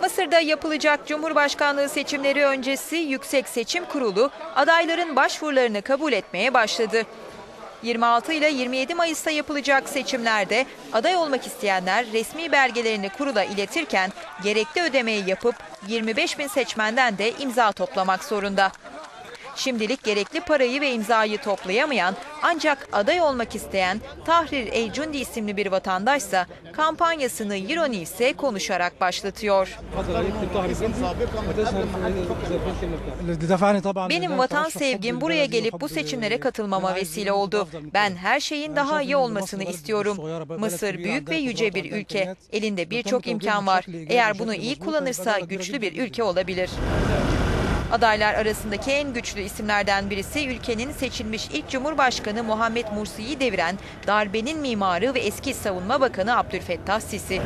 Mısır'da yapılacak Cumhurbaşkanlığı seçimleri öncesi Yüksek Seçim Kurulu adayların başvurularını kabul etmeye başladı. 26 ile 27 Mayıs'ta yapılacak seçimlerde aday olmak isteyenler resmi belgelerini kurula iletirken gerekli ödemeyi yapıp 25 bin seçmenden de imza toplamak zorunda. Şimdilik gerekli parayı ve imzayı toplayamayan ancak aday olmak isteyen Tahrir El Cundi isimli bir vatandaşsa kampanyasını News'e konuşarak başlatıyor. Benim vatan sevgim buraya gelip bu seçimlere katılmama vesile oldu. Ben her şeyin daha iyi olmasını istiyorum. Mısır büyük ve yüce bir ülke. Elinde birçok imkan var. Eğer bunu iyi kullanırsa güçlü bir ülke olabilir. Adaylar arasındaki en güçlü isimlerden birisi ülkenin seçilmiş ilk Cumhurbaşkanı Muhammed Mursi'yi deviren darbenin mimarı ve eski Savunma Bakanı Abdülfettah Sisi.